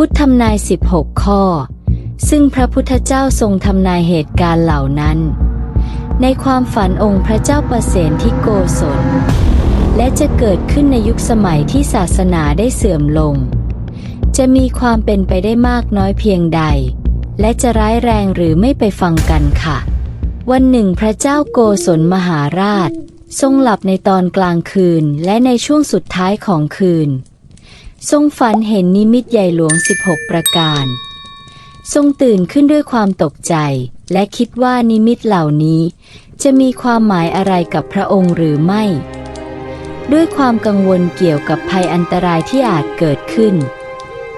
พุทธทำนาย 16 ข้อ ซึ่งพระพุทธเจ้าทรงทำนายเหตุการณ์เหล่านั้น ในความฝันองค์พระเจ้าประเสนที่โกศล และจะเกิดขึ้นในยุคสมัยที่ศาสนาได้เสื่อมลง จะมีความเป็นไปได้มากน้อยเพียงใด และจะร้ายแรงหรือไม่ไปฟังกันค่ะ วันหนึ่งพระเจ้าโกศลมหาราช ทรงหลับในตอนกลางคืนและในช่วงสุดท้ายของคืน ทรงฝันเห็นนิมิตใหญ่หลวง 16 ประการ ทรงตื่นขึ้นด้วยความตกใจ และคิดว่านิมิตเหล่านี้ จะมีความหมายอะไรกับพระองค์หรือไม่ ด้วยความกังวลเกี่ยวกับภัยอันตรายที่อาจเกิดขึ้น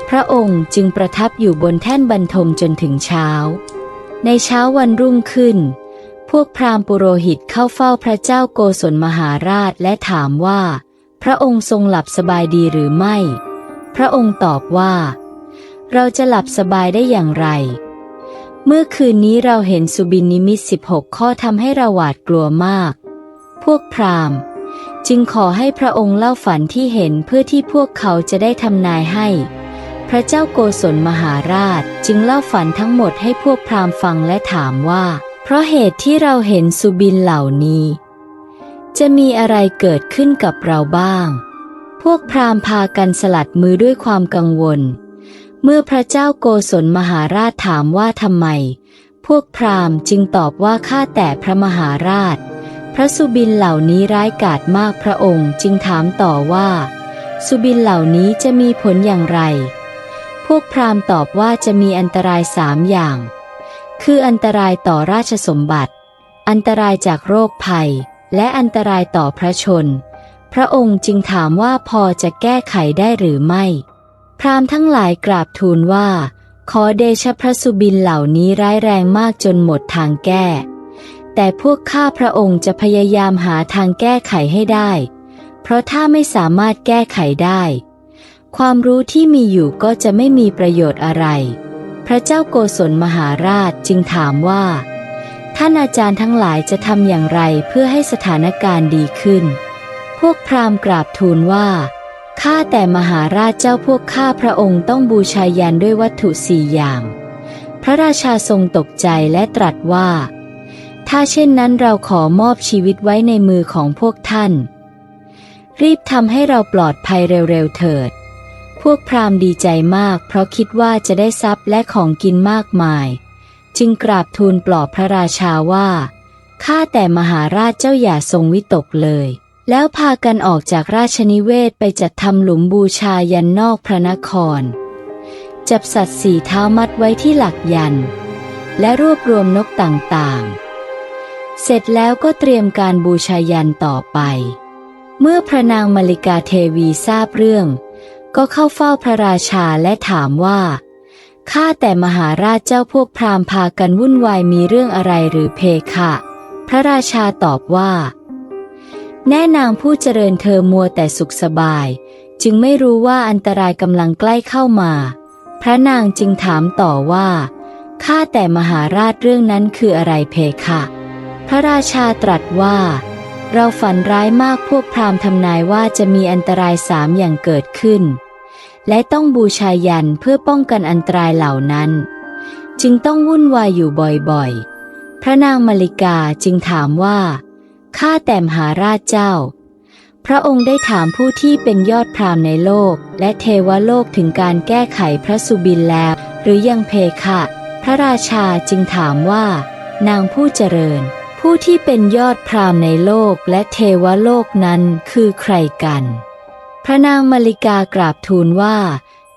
พระองค์จึงประทับอยู่บนแท่นบรรทมจนถึงเช้า ในเช้าวันรุ่งขึ้น พวกพราหมณ์ปุโรหิตเข้าเฝ้าพระเจ้าโกศลมหาราชและถามว่า พระองค์ทรงหลับสบายดีหรือไม่ พระองค์ตอบว่า เราจะหลับสบายได้อย่างไร เมื่อคืนนี้เราเห็นสุบินนิมิต 16 ข้อทำให้เราหวาดกลัวมาก พวกพราหมณ์ จึงขอให้พระองค์เล่าฝันที่เห็นเพื่อที่พวกเขาจะได้ทำนายให้ พระเจ้าโกศลมหาราชจึงเล่าฝันทั้งหมดให้พวกพราหมณ์ฟังและถามว่า เพราะเหตุที่เราเห็นสุบินเหล่านี้ จะมีอะไรเกิดขึ้นกับเราบ้าง วกพราหมณ์พากันสลัดมือด้วยความกังวล เมื่อพระเจ้าโกศลมหาราชถามว่าทำไม พวกพราหมณ์จึงตอบว่าข้าแต่พระมหาราช พระสุบินเหล่านี้ร้ายกาจมากพระองค์จึงถามต่อว่า สุบินเหล่านี้จะมีผลอย่างไร พวกพราหมณ์ตอบว่าจะมีอันตรายสามอย่าง คืออันตรายต่อราชสมบัติ อันตรายจากโรคภัย และอันตรายต่อพระชน พระองค์จึงถามว่าพอจะแก้ไขได้หรือไม่ พราหมณ์ทั้งหลายกราบทูลว่า ขอเดชะพระสุบินเหล่านี้ร้ายแรงมากจนหมดทางแก้ แต่พวกข้าพระองค์จะพยายามหาทางแก้ไขให้ได้ เพราะถ้าไม่สามารถแก้ไขได้ ความรู้ที่มีอยู่ก็จะไม่มีประโยชน์อะไร พระเจ้าโกศลมหาราชจึงถามว่า ท่านอาจารย์ทั้งหลายจะทำอย่างไรเพื่อให้สถานการณ์ดีขึ้น พวกพราหมณ์กราบทูลว่า ข้าแต่มหาราชเจ้าพวกข้าพระองค์ต้องบูชายันด้วยวัตถุสี่อย่าง พระราชาทรงตกใจและตรัสว่า ถ้าเช่นนั้นเราขอมอบชีวิตไว้ในมือของพวกท่าน รีบทำให้เราปลอดภัยเร็วๆเถิด พวกพราหมณ์ดีใจมาก เพราะคิดว่าจะได้ทรัพย์และของกินมากมาย จึงกราบทูลปลอบพระราชาว่าข้าแต่มหาราชเจ้าอย่าทรงวิตกเลย แล้วพากันออกจากราชนิเวศไปจัดทำหลุมบูชายันนอกพระนคร จับสัตว์สี่เท้ามัดไว้ที่หลักยัน และรวบรวมนกต่างๆ เสร็จแล้วก็เตรียมการบูชายันต่อไป เมื่อพระนางมาริกาเทวีทราบเรื่อง ก็เข้าเฝ้าพระราชาและถามว่าข้าแต่มหาราชเจ้าพวกพราหมณ์พากันวุ่นวายมีเรื่องอะไรหรือเพคะ พระราชาตอบว่า แน่นางผู้เจริญเธอมัวแต่สุขสบาย จึงไม่รู้ว่าอันตรายกำลังใกล้เข้ามา พระนางจึงถามต่อว่าข้าแต่มหาราชเรื่องนั้นคืออะไรเพคะ พระราชาตรัสว่า เราฝันร้ายมากพวกพราหมณ์ทำนายว่าจะมีอันตรายสามอย่างเกิดขึ้น และต้องบูชายันเพื่อป้องกันอันตรายเหล่านั้น จึงต้องวุ่นวายอยู่บ่อยๆ พระนางมาริกาจึงถามว่า ข้าแต่มหาราชเจ้า พระองค์ได้ถามผู้ที่เป็นยอดพรามในโลก และเทวโลกถึงการแก้ไขพระสุบินแล้ว หรือยังเพคะ พระราชาจึงถามว่า นางผู้เจริญ ผู้ที่เป็นยอดพรามในโลกและเทวโลกนั้นคือใครกัน พระนางมาริกากราบทูลว่า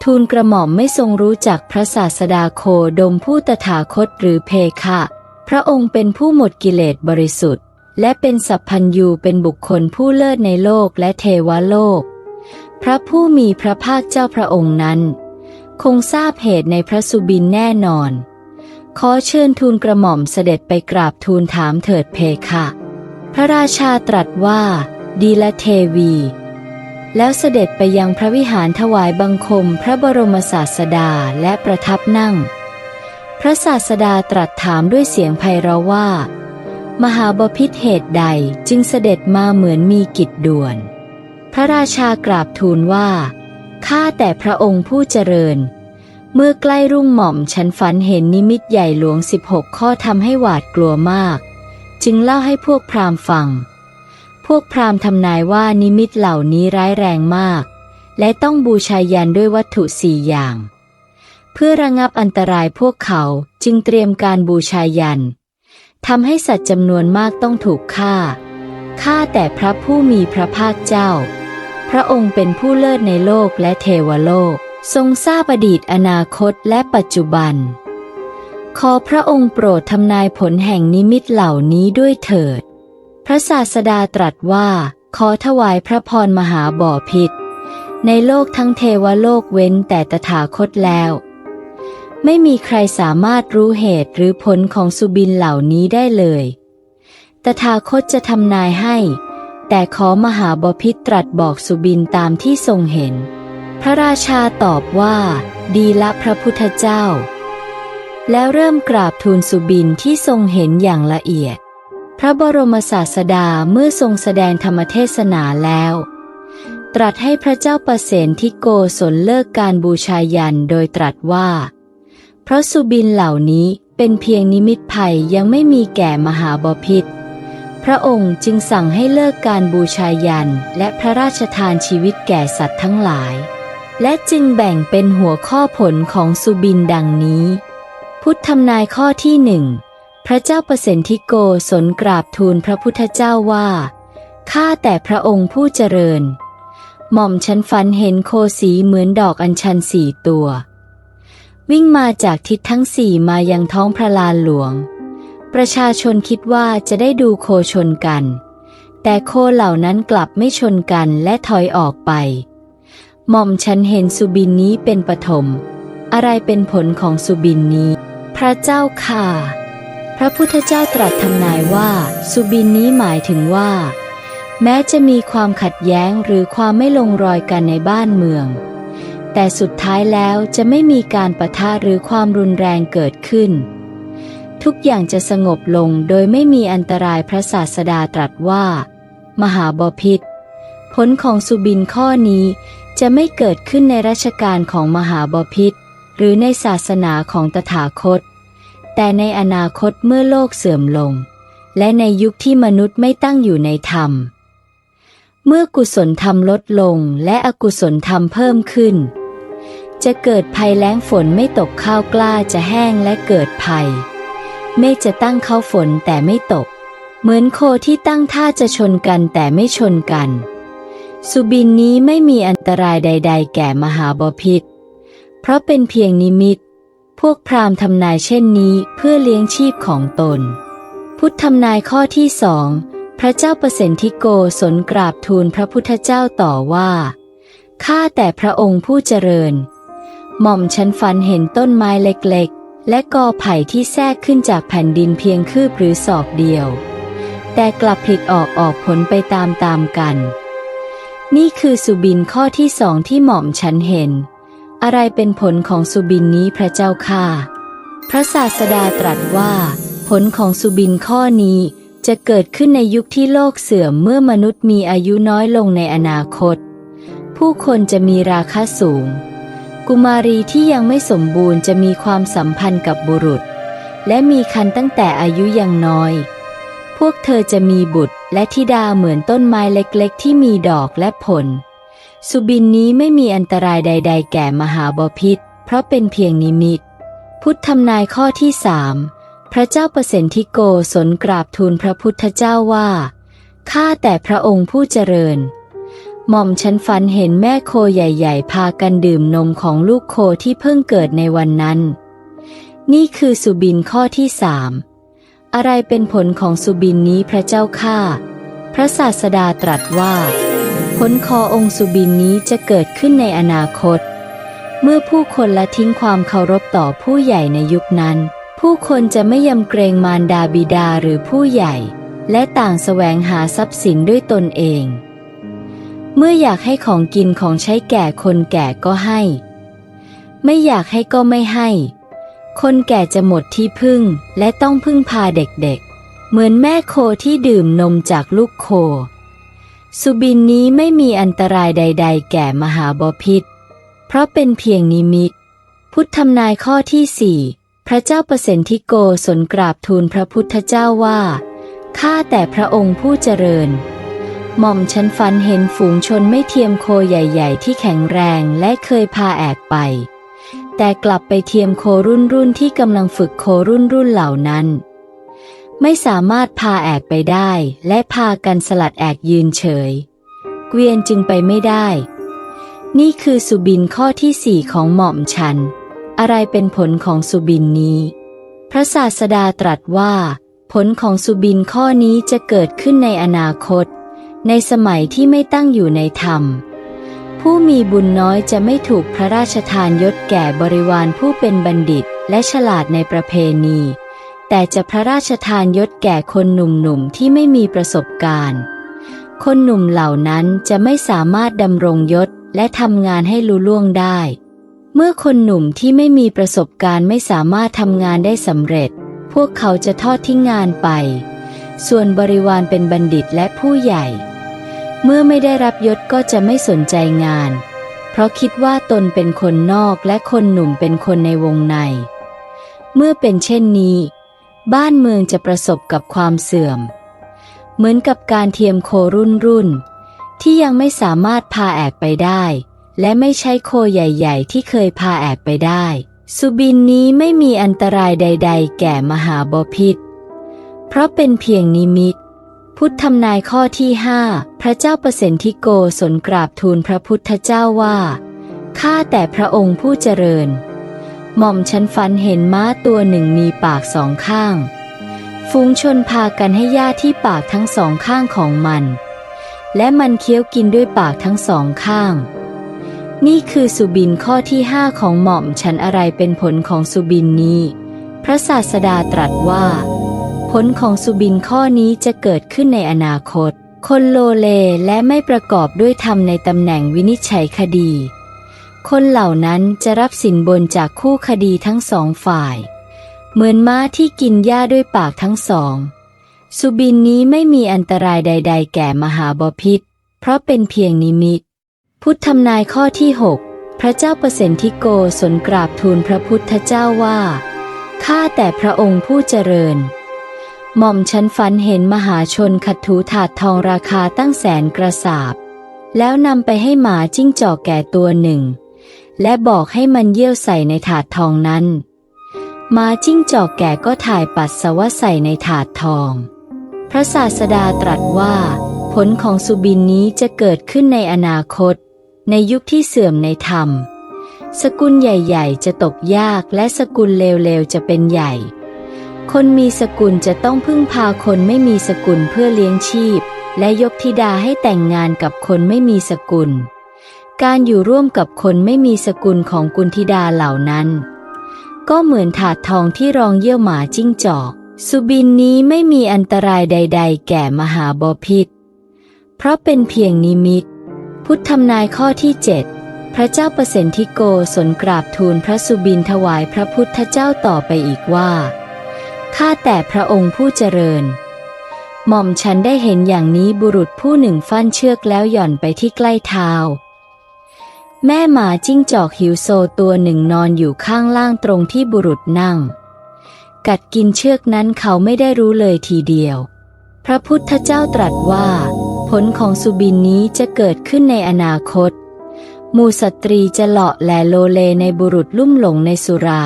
ทูลกระหม่อมไม่ทรงรู้จักพระศาสดาโคดมผู้ตถาคตหรือเพคะ พระองค์เป็นผู้หมดกิเลสบริสุทธิ์ และเป็นสัพพัญยูเป็นบุคคลผู้เลิศในโลกและเทวโลก พระผู้มีพระภาคเจ้าพระองค์นั้น คงทราบเหตุในพระสุบินแน่นอน ขอเชิญทูลกระหม่อมเสด็จไปกราบทูลถามเถิดเพคะ พระราชาตรัสว่า ดีละเทวี แล้วเสด็จไปยังพระวิหารถวายบังคมพระบรมศาสดาและประทับนั่ง พระศาสดาตรัสถามด้วยเสียงไพเราะว่า มหาบพิษเหตุใดจึงเสด็จมาเหมือนมีกิจด่วน พระราชากราบทูลว่า ข้าแต่พระองค์ผู้เจริญ เมื่อใกล้รุ่งหม่อมฉันฝันเห็นนิมิตใหญ่หลวง 16 ข้อทำให้หวาดกลัวมาก จึงเล่าให้พวกพราหมณ์ฟัง พวกพราหมณ์ทำนายว่านิมิตเหล่านี้ร้ายแรงมาก และต้องบูชายันด้วยวัตถุสี่อย่าง เพื่อระงับอันตรายพวกเขาจึงเตรียมการบูชายัน ทำให้สัตว์จำนวนมากต้องถูกฆ่า ฆ่าแต่พระผู้มีพระภาคเจ้า พระองค์เป็นผู้เลิศในโลกและเทวโลก ทรงทราบอดีตอนาคตและปัจจุบัน ขอพระองค์โปรดทำนายผลแห่งนิมิตเหล่านี้ด้วยเถิด พระศาสดาตรัสว่า ขอถวายพระพรมหาบ่อพิษในโลกทั้งเทวโลกเว้นแต่ตถาคตแล้ว ไม่มีใครสามารถรู้เหตุหรือผลของสุบินเหล่านี้ได้เลย ตถาคตจะทำนายให้ แต่ขอมหาบพิตรตรัสบอกสุบินตามที่ทรงเห็น พระราชาตอบว่า ดีละพระพุทธเจ้า แล้วเริ่มกราบทูลสุบินที่ทรงเห็นอย่างละเอียด พระบรมศาสดาเมื่อทรงแสดงธรรมเทศนาแล้วตรัสให้พระเจ้าประเสนที่โกศลเลิกการบูชายันโดยตรัสว่า ราะสุบินเหล่านี้เป็นเพียงนิมิตภัยยังไม่มีแก่มหาบพิตรพระองค์จึงสั่งให้เลิกการบูชายันและพระราชทานชีวิตแก่สัตว์ทั้งหลาย และจึงแบ่งเป็นหัวข้อผลของสุบินดังนี้ พุทธทำนายข้อที่หนึ่งพระเจ้าประสิทธิโกศลกราบทูลพระพุทธเจ้าว่า ข้าแต่พระองค์ผู้เจริญ หม่อมฉันฝันเห็นโคสีเหมือนดอกอัญชันสี่ตัว วิ่งมาจากทิศทั้งสี่มายังท้องพระลานหลวง ประชาชนคิดว่าจะได้ดูโคชนกัน แต่โคเหล่านั้นกลับไม่ชนกันและถอยออกไป หม่อมฉันเห็นสุบินนี้เป็นปฐม อะไรเป็นผลของสุบินนี้ พระเจ้าค่ะ พระพุทธเจ้าตรัสทำนายว่า สุบินนี้หมายถึงว่า แม้จะมีความขัดแย้งหรือความไม่ลงรอยกันในบ้านเมือง แต่สุดท้ายแล้วจะไม่มีการประทะหรือความรุนแรงเกิดขึ้น ทุกอย่างจะสงบลงโดยไม่มีอันตรายพระศาสดาตรัสว่า มหาบพิษผลของสุบินข้อนี้จะไม่เกิดขึ้นในรัชกาลของมหาบพิษหรือในศาสนาของตถาคต แต่ในอนาคตเมื่อโลกเสื่อมลง และในยุคที่มนุษย์ไม่ตั้งอยู่ในธรรม เมื่อกุศลธรรมลดลงและอกุศลธรรมเพิ่มขึ้น จะเกิดภัยแล้งฝนไม่ตกข้าวกล้าจะแห้งและเกิดภัย เมฆจะตั้งเข้าฝนแต่ไม่ตก เหมือนโคที่ตั้งท่าจะชนกันแต่ไม่ชนกัน สุบินนี้ไม่มีอันตรายใด ๆ แก่มหาบพิษ เพราะเป็นเพียงนิมิต พวกพราหมณ์ทำนายเช่นนี้เพื่อเลี้ยงชีพของตน พุทธทำนายข้อที่สองพระเจ้าประสิทธิโกศลกราบทูลพระพุทธเจ้าต่อว่าข้าแต่พระองค์ผู้เจริญ หม่อมฉันฝันเห็นต้นไม้เล็กๆ และกอไผ่ที่แทรกขึ้นจากแผ่นดินเพียงคืบหรือศอกเดียว แต่กลับผลิออกออกผลไปตามๆกัน นี่คือสุบินข้อที่สองที่หม่อมฉันเห็น อะไรเป็นผลของสุบินนี้พระเจ้าค่าพระศาสดาตรัสว่า ผลของสุบินข้อนี้จะเกิดขึ้นในยุคที่โลกเสื่อมเมื่อมนุษย์มีอายุน้อยลงในอนาคต ผู้คนจะมีราคาสูง กุมารีที่ยังไม่สมบูรณ์จะมีความสัมพันธ์กับบุรุษ และมีคันตั้งแต่อายุยังน้อย พวกเธอจะมีบุตรและธิดาเหมือนต้นไม้เล็กๆ ที่มีดอกและผล สุบินนี้ไม่มีอันตรายใด ๆ แก่มหาบพิษ เพราะเป็นเพียงนิมิต พุทธทำนายข้อที่สามพระเจ้าประสิทธิโกศลกราบทูลพระพุทธเจ้าว่าข้าแต่พระองค์ผู้เจริญ หม่อมฉันฝันเห็นแม่โคใหญ่ๆ พากันดื่มนมของลูกโคที่เพิ่งเกิดในวันนั้น นี่คือสุบินข้อที่สามอะไรเป็นผลของสุบินนี้พระเจ้าข้าพระศาสดาตรัสว่า ผลคอองค์สุบินนี้จะเกิดขึ้นในอนาคต เมื่อผู้คนละทิ้งความเคารพต่อผู้ใหญ่ในยุคนั้น ผู้คนจะไม่ยำเกรงมารดาบิดาหรือผู้ใหญ่ และต่างแสวงหาทรัพย์สินด้วยตนเอง เมื่ออยากให้ของกินของใช้แก่คนแก่ก็ให้ ไม่อยากให้ก็ไม่ให้ คนแก่จะหมดที่พึ่งและต้องพึ่งพาเด็กๆ เหมือนแม่โคที่ดื่มนมจากลูกโค สุบินนี้ไม่มีอันตรายใด ๆ แก่มหาบพิษ เพราะเป็นเพียงนิมิต พุทธทำนายข้อที่สี่พระเจ้าประสิทธิโกศลกราบทูลพระพุทธเจ้าว่าข้าแต่พระองค์ผู้เจริญ หม่อมฉันฝันเห็นฝูงชนไม่เทียมโคใหญ่ ๆ ที่แข็งแรงและเคยพาแอกไป แต่กลับไปเทียมโครุ่นรุ่นที่กำลังฝึกโครุ่นรุ่นเหล่านั้น ไม่สามารถพาแอกไปได้ และพากันสลัดแอกยืนเฉย เกวียนจึงไปไม่ได้ นี่คือสุบินข้อที่สี่ของหม่อมฉัน อะไรเป็นผลของสุบินนี้ พระศาสดาตรัสว่า ผลของสุบินข้อนี้จะเกิดขึ้นในอนาคต ในสมัยที่ไม่ตั้งอยู่ในธรรม ผู้มีบุญน้อยจะไม่ถูกพระราชทานยศแก่บริวารผู้เป็นบัณฑิตและฉลาดในประเพณี แต่จะพระราชทานยศแก่คนหนุ่มๆที่ไม่มีประสบการณ์ คนหนุ่มเหล่านั้นจะไม่สามารถดำรงยศและทำงานให้ลุล่วงได้ เมื่อคนหนุ่มที่ไม่มีประสบการณ์ไม่สามารถทำงานได้สำเร็จ พวกเขาจะทอดทิ้งงานไป ส่วนบริวารเป็นบัณฑิตและผู้ใหญ่ เมื่อไม่ได้รับยศก็จะไม่สนใจงาน เพราะคิดว่าตนเป็นคนนอกและคนหนุ่มเป็นคนในวงใน เมื่อเป็นเช่นนี้ บ้านเมืองจะประสบกับความเสื่อม เหมือนกับการเทียมโครุ่นรุ่น ที่ยังไม่สามารถพาแอกไปได้ และไม่ใช่โคใหญ่ๆ ที่เคยพาแอกไปได้ สุบินนี้ไม่มีอันตรายใด ๆ แก่มหาบพิษ เพราะเป็นเพียงนิมิต พุทธทำนายข้อที่ห้าพระเจ้าประสิทธิโกศลกราบทูลพระพุทธเจ้าว่า ข้าแต่พระองค์ผู้เจริญ หม่อมฉันฝันเห็นม้าตัวหนึ่งมีปากสองข้าง ฝูงชนพากันให้ย่าที่ปากทั้งสองข้างของมัน และมันเคี้ยวกินด้วยปากทั้งสองข้าง นี่คือสุบินข้อที่ห้าของหม่อมฉันอะไรเป็นผลของสุบินนี้ พระศาสดาตรัสว่า ผลของสุบินข้อนี้จะเกิดขึ้นในอนาคต คนโลเลและไม่ประกอบด้วยธรรมในตำแหน่งวินิจฉัยคดี คนเหล่านั้นจะรับสินบนจากคู่คดีทั้งสองฝ่าย เหมือนม้าที่กินหญ้าด้วยปากทั้งสอง สุบินนี้ไม่มีอันตรายใด ๆ แก่มหาบพิษ เพราะเป็นเพียงนิมิต พุทธทำนายข้อที่หกพระเจ้าประสิทธิโกศลกราบทูลพระพุทธเจ้าว่าข้าแต่พระองค์ผู้เจริญ หม่อมฉันฝันเห็นมหาชนขัดถูถาดทองราคาตั้งแสนกระสาบ แล้วนำไปให้หมาจิ้งจอกแก่ตัวหนึ่ง และบอกให้มันเยี่ยวใส่ในถาดทองนั้นหมาจิ้งจอกแก่ก็ถ่ายปัสสาวะใส่ในถาดทอง พระศาสดาตรัสว่า ผลของสุบินนี้จะเกิดขึ้นในอนาคต ในยุคที่เสื่อมในธรรม สกุลใหญ่ ๆ จะตกยากและสกุลเลวๆจะเป็นใหญ่ คนมีสกุลจะต้องพึ่งพาคนไม่มีสกุลเพื่อเลี้ยงชีพ และยกธิดาให้แต่งงานกับคนไม่มีสกุล การอยู่ร่วมกับคนไม่มีสกุลของกุลธิดาเหล่านั้น ก็เหมือนถาดทองที่รองเยี่ยวหมาจิ้งจอก สุบินนี้ไม่มีอันตรายใด ๆ แก่มหาบพิษเพราะเป็นเพียงนิมิต พุทธทำนายข้อที่เจ็ดพระเจ้าประสิทธิโกศลกราบทูลพระสุบินถวายพระพุทธเจ้าต่อไปอีกว่า ข้าแต่พระองค์ผู้เจริญ หม่อมฉันได้เห็นอย่างนี้บุรุษผู้หนึ่งฟันเชือกแล้วหย่อนไปที่ใกล้เท้า แม่หมาจิ้งจอกหิวโซตัวหนึ่งนอนอยู่ข้างล่างตรงที่บุรุษนั่ง กัดกินเชือกนั้นเขาไม่ได้รู้เลยทีเดียว พระพุทธเจ้าตรัสว่า ผลของสุบินนี้จะเกิดขึ้นในอนาคต มูสตรีจะเลาะแลโลเลในบุรุษลุ่มหลงในสุรา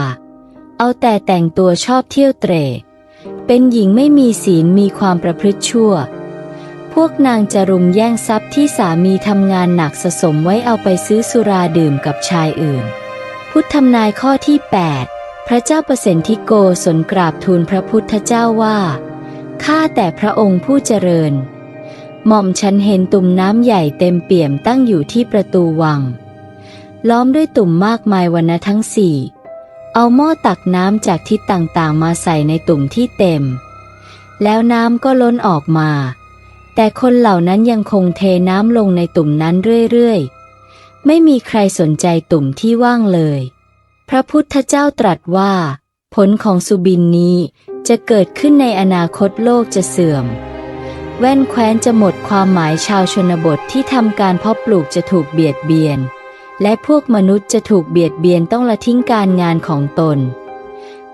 เอาแต่แต่งตัวชอบเที่ยวเตร่เป็นหญิงไม่มีศีลมีความประพฤติชั่ว พวกนางจะรุมแย่งทรัพย์ที่สามีทำงานหนักสะสมไว้เอาไปซื้อสุราดื่มกับชายอื่น พุทธทำนายข้อที่ 8 พระเจ้าประสิทธิโกศลกราบทูลพระพุทธเจ้าว่าข้าแต่พระองค์ผู้เจริญ หม่อมฉันเห็นตุ่มน้ำใหญ่เต็มเปี่ยมตั้งอยู่ที่ประตูวัง ล้อมด้วยตุ่มมากมายวันนะทั้งสี่ เอาหม้อตักน้ำจากทิศต่างๆ มาใส่ในตุ่มที่เต็ม แล้วน้ำก็ล้นออกมา แต่คนเหล่านั้นยังคงเทน้ำลงในตุ่มนั้นเรื่อยๆ ไม่มีใครสนใจตุ่มที่ว่างเลย พระพุทธเจ้าตรัสว่า ผลของสุบินนี้จะเกิดขึ้นในอนาคตโลกจะเสื่อม แว่นแคว้นจะหมดความหมายชาวชนบทที่ทำการเพาะปลูกจะถูกเบียดเบียน และพวกมนุษย์จะถูกเบียดเบียนต้องละทิ้งการงานของตน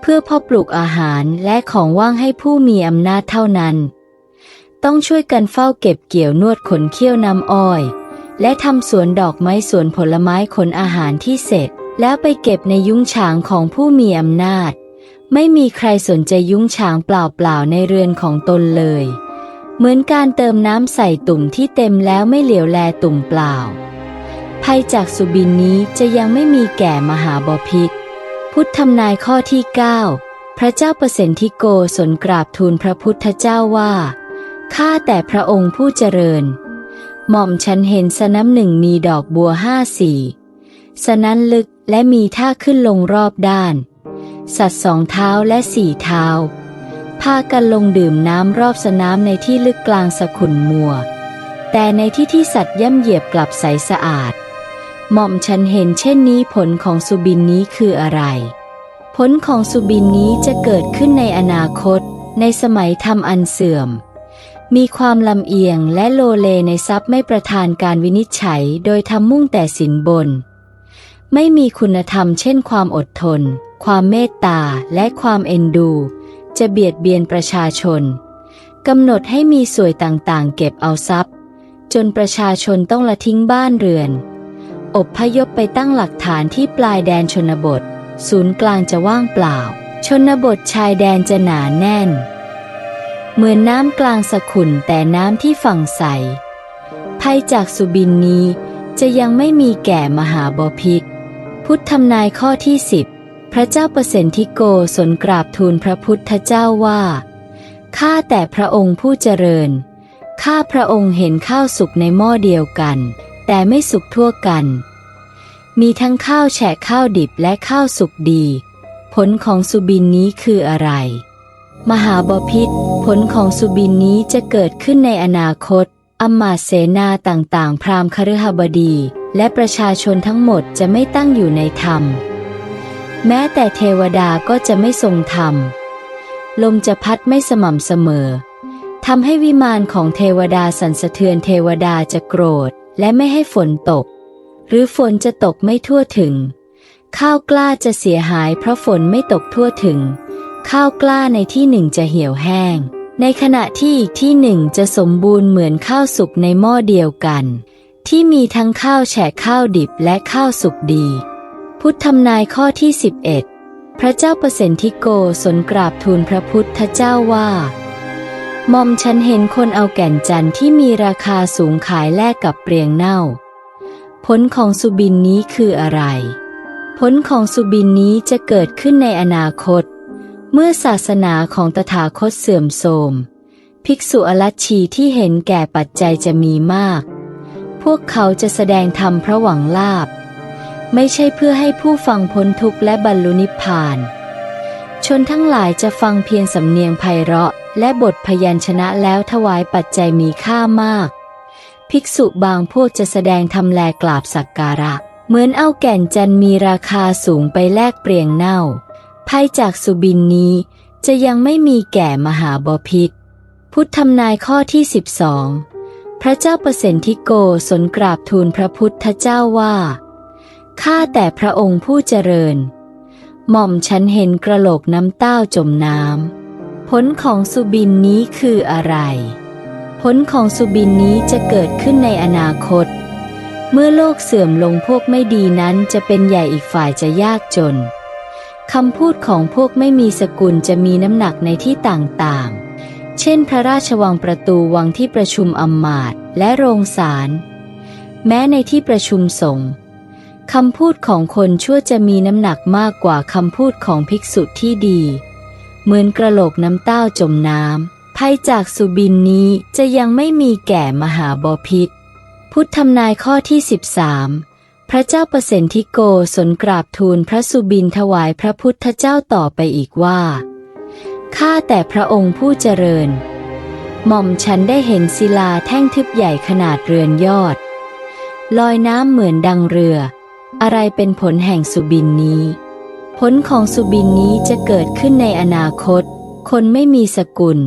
เพื่อเพ่อปลูกอาหารและของว่างให้ผู้มีอำนาจเท่านั้น ต้องช่วยกันเฝ้าเก็บเกี่ยวนวดขนเขี้ยวน้ำอ้อย และทำสวนดอกไม้สวนผลไม้ขนอาหารที่เสร็จ แล้วไปเก็บในยุ้งฉางของผู้มีอำนาจ ไม่มีใครสนใจยุ้งฉางเปล่าๆในเรือนของตนเลย เหมือนการเติมน้ำใส่ตุ่มที่เต็มแล้วไม่เหลียวแลตุ่มเปล่า ภัยจากสุบินนี้จะยังไม่มีแก่มหาบพิษพุทธทำนายข้อที่ 9 พระเจ้าเประสิทธิโกศลกราบทูลพระพุทธเจ้าว่าข้าแต่พระองค์ผู้เจริญ หม่อมฉันเห็นสน้ำหนึ่งมีดอกบัวห้าสีสนั้นลึกและมีท่าขึ้นลงรอบด้าน สัตว์สองเท้าและสี่เท้า พากันลงดื่มน้ำรอบสนามในที่ลึกกลางสขุนมัว แต่ในที่ที่สัตว์ย่ำเหยียบกลับใสสะอาด หม่อมฉันเห็นเช่นนี้ผลของสุบินนี้คืออะไร ผลของสุบินนี้จะเกิดขึ้นในอนาคต ในสมัยทำอันเสื่อม มีความลำเอียงและโลเลในทรัพย์ไม่ประทานการวินิจฉัยโดยทำมุ่งแต่สินบน ไม่มีคุณธรรมเช่นความอดทน ความเมตตาและความเอ็นดู จะเบียดเบียนประชาชนกำหนดให้มีสวยต่างๆ เก็บเอาทรัพย์ จนประชาชนต้องละทิ้งบ้านเรือน อบพยพไปตั้งหลักฐานที่ปลายแดนชนบท ศูนย์กลางจะว่างเปล่า ชนบทชายแดนจะหนาแน่น เหมือนน้ำกลางสขุนแต่น้ำที่ฝั่งใส ภัยจากสุบินนี้จะยังไม่มีแก่มหาบพิษ พุทธทำนายข้อที่สิบพระเจ้าเประสิทธิโกศลกราบทูลพระพุทธเจ้าว่า ข้าแต่พระองค์ผู้เจริญ ข้าพระองค์เห็นข้าวสุกในหม้อเดียวกัน แต่ไม่สุกทั่วกัน มีทั้งข้าวแฉะข้าวดิบและข้าวสุกดี ผลของสุบินนี้คืออะไร มหาบพิษผลของสุบินนี้จะเกิดขึ้นในอนาคตอำมาเสนาต่างๆ พราหมณ์คฤหบดี และประชาชนทั้งหมดจะไม่ตั้งอยู่ในธรรม แม้แต่เทวดาก็จะไม่ทรงธรรม ลมจะพัดไม่สม่ำเสมอทำให้วิมานของเทวดาสั่นสะเทือนเทวดาจะโกรธ และไม่ให้ฝนตก หรือฝนจะตกไม่ทั่วถึง ข้าวกล้าจะเสียหายเพราะฝนไม่ตกทั่วถึง ข้าวกล้าในที่หนึ่งจะเหี่ยวแห้ง ในขณะที่อีกที่หนึ่งจะสมบูรณ์เหมือนข้าวสุกในหม้อเดียวกัน ที่มีทั้งข้าวแฉะข้าวดิบและข้าวสุกดี พุทธทำนายข้อที่ 11 พระเจ้าประสิทธิโกศลกราบทูลพระพุทธเจ้าว่า มอมฉันเห็นคนเอาแก่นจันทร์ที่มีราคาสูงขายแลกกับเปลียงเน่า ผลของสุบินนี้คืออะไร ผลของสุบินนี้จะเกิดขึ้นในอนาคต เมื่อศาสนาของตถาคตเสื่อมโทรม ภิกษุอรัชชีที่เห็นแก่ปัจจัยจะมีมาก พวกเขาจะแสดงธรรมพระหวังลาบ ไม่ใช่เพื่อให้ผู้ฟังพ้นทุกข์และบรรลุนิพพาน ชนทั้งหลายจะฟังเพียงสำเนียงไพเราะ และบทพยัญชนะแล้วถวายปัจจัยมีค่ามาก ภิกษุบางพวกจะแสดงทำแลกราบสักการะ เหมือนเอาแก่นจันมีราคาสูงไปแลกเปลี่ยงเน่าภัยจากสุบินนี้ จะยังไม่มีแก่มหาบพิษ พุทธทำนายข้อที่ 12 พระเจ้าเประสิทธิโกศลกราบทูลพระพุทธเจ้าว่าข้าแต่พระองค์ผู้เจริญ หม่อมฉันเห็นกระโหลกน้ำเต้าจมน้ำ ผลของสุบินนี้คืออะไร ผลของสุบินนี้จะเกิดขึ้นในอนาคต เมื่อโลกเสื่อมลงพวกไม่ดีนั้นจะเป็นใหญ่อีกฝ่ายจะยากจนคำพูดของพวกไม่มีสกุลจะมีน้ำหนักในที่ต่างๆ เช่นพระราชวังประตูวังที่ประชุมอำมาตย์และโรงศาล แม้ในที่ประชุมสงฆ์คำพูดของคนชั่วจะมีน้ำหนักมากกว่าคำพูดของภิกษุที่ดี เหมือนกระโหลกน้ำเต้าจมน้ำภัยจากสุบินนี้จะยังไม่มีแก่มหาบพิษ พุทธทำนายข้อที่ 13 พระเจ้าประสิทธิโกศลกราบทูลพระสุบินถวายพระพุทธเจ้าต่อไปอีกว่า ข้าแต่พระองค์ผู้เจริญ หม่อมฉันได้เห็นศิลาแท่งทึบใหญ่ขนาดเรือนยอด ลอยน้ำเหมือนดังเรือ อะไรเป็นผลแห่งสุบินนี้ ผลของสุบินนี้จะเกิดขึ้นในอนาคต คนไม่มีสกุล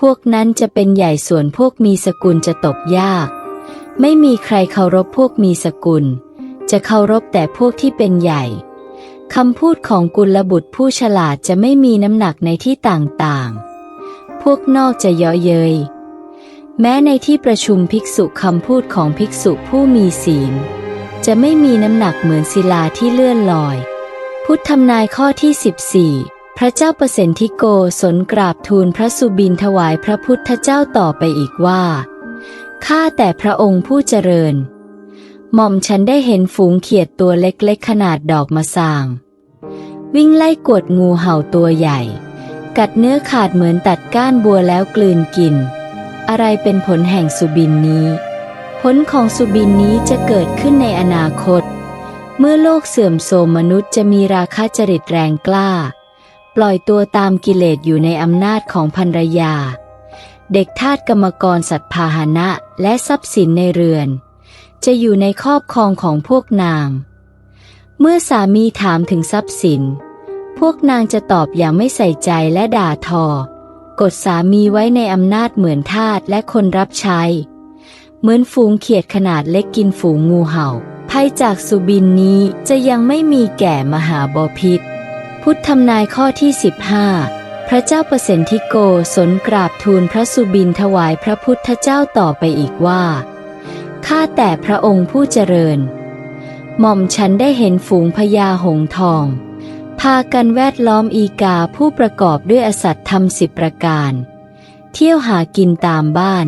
พวกนั้นจะเป็นใหญ่ส่วนพวกมีสกุลจะตกยาก ไม่มีใครเคารพพวกมีสกุล จะเคารพแต่พวกที่เป็นใหญ่คำพูดของกุลบุตรผู้ฉลาดจะไม่มีน้ำหนักในที่ต่างๆ พวกนอกจะเยาะเยย แม้ในที่ประชุมภิกษุคำพูดของภิกษุผู้มีศีล จะไม่มีน้ำหนักเหมือนศิลาที่เลื่อนลอย พุทธทำนายข้อที่ 14 พระเจ้าประสิทธิโกศลกราบทูลพระสุบินถวายพระพุทธเจ้าต่อไปอีกว่า ข้าแต่พระองค์ผู้เจริญ หม่อมฉันได้เห็นฝูงเขียดตัวเล็กๆ ขนาดดอกมะสาง วิ่งไล่กวดงูเห่าตัวใหญ่ กัดเนื้อขาดเหมือนตัดก้านบัวแล้วกลืนกิน อะไรเป็นผลแห่งสุบินนี้ ผลของสุบินนี้จะเกิดขึ้นในอนาคต เมื่อโลกเสื่อมโทรมมนุษย์จะมีราคะจริตแรงกล้า ปล่อยตัวตามกิเลสอยู่ในอำนาจของภรรยา เด็กทาสกรรมกรสัตว์พาหนะและทรัพย์สินในเรือน จะอยู่ในครอบครองของพวกนาง เมื่อสามีถามถึงทรัพย์สิน พวกนางจะตอบอย่างไม่ใส่ใจและด่าทอ กดสามีไว้ในอำนาจเหมือนทาสและคนรับใช้ เหมือนฝูงเขียดขนาดเล็กกินฝูงงูเห่า ภัยจากสุบินนี้จะยังไม่มีแก่มหาบพิษ พุทธทำนายข้อที่ 15 พระเจ้าเประสิทธิโกศลกราบทูลพระสุบินถวายพระพุทธเจ้าต่อไปอีกว่า ข้าแต่พระองค์ผู้เจริญ หม่อมฉันได้เห็นฝูงพญาหงทอง พากันแวดล้อมอีกาผู้ประกอบด้วยอสัตธรรมสิบประการ เที่ยวหากินตามบ้าน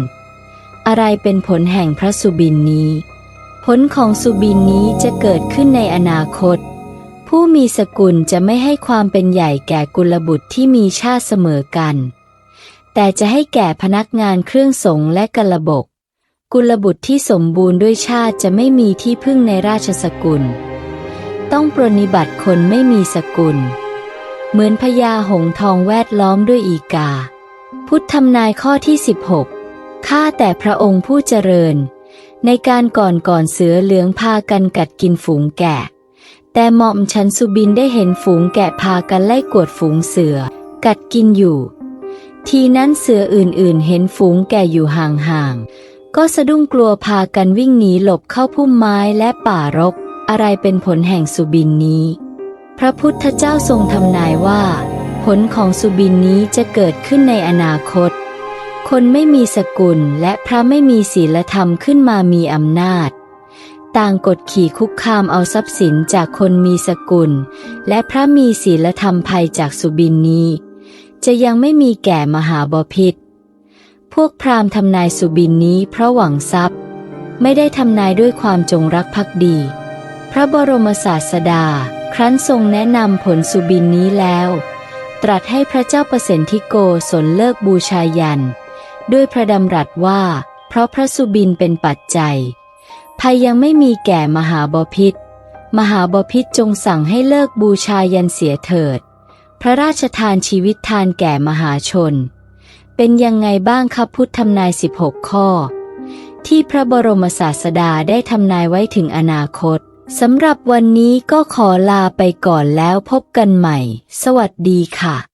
อะไรเป็นผลแห่งพระสุบินนี้ ผลของสุบินนี้จะเกิดขึ้นในอนาคต ผู้มีสกุลจะไม่ให้ความเป็นใหญ่แก่กุลบุตรที่มีชาติเสมอกัน แต่จะให้แก่พนักงานเครื่องสงและกระบก กุลบุตรที่สมบูรณ์ด้วยชาติจะไม่มีที่พึ่งในราชสกุล ต้องปรนนิบัติคนไม่มีสกุล เหมือนพญาหงทองแวดล้อมด้วยอีกา พุทธทำนายข้อที่ 16ข้าแต่พระองค์ผู้เจริญ ในการก่อนก่อนเสือเหลืองพากันกัดกินฝูงแกะ แต่หม่อมฉันสุบินได้เห็นฝูงแกะพากันไล่กวดฝูงเสือ กัดกินอยู่ ทีนั้นเสืออื่นๆ เห็นฝูงแกะอยู่ห่างๆ ก็สะดุ้งกลัวพากันวิ่งหนีหลบเข้าพุ่มไม้และป่ารก อะไรเป็นผลแห่งสุบินนี้ พระพุทธเจ้าทรงทำนายว่า ผลของสุบินนี้จะเกิดขึ้นในอนาคต คนไม่มีสกุลและพระไม่มีศีลธรรมขึ้นมามีอำนาจ ต่างกดขี่คุกคามเอาทรัพย์สินจากคนมีสกุล และพระมีศีลธรรมภัยจากสุบินนี้ จะยังไม่มีแก่มหาบพิษพวกพราหมณ์ทำนายสุบินนี้เพราะหวังทรัพย์ ไม่ได้ทำนายด้วยความจงรักภักดี พระบรมศาสดา ครั้นทรงแนะนำผลสุบินนี้แล้ว ตรัสให้พระเจ้าประสิทธิโกศลเลิกบูชายัน ด้วยพระดำรัสว่า เพราะพระสุบินเป็นปัจจัย ภัยยังไม่มีแก่มหาบพิษ มหาบพิษจงสั่งให้เลิกบูชายันเสียเถิด พระราชทานชีวิตทานแก่มหาชน เป็นยังไงบ้างครับพุทธทำนาย 16 ข้อ ที่พระบรมศาสดาได้ทำนายไว้ถึงอนาคตสำหรับวันนี้ก็ขอลาไปก่อนแล้วพบกันใหม่ สวัสดีค่ะ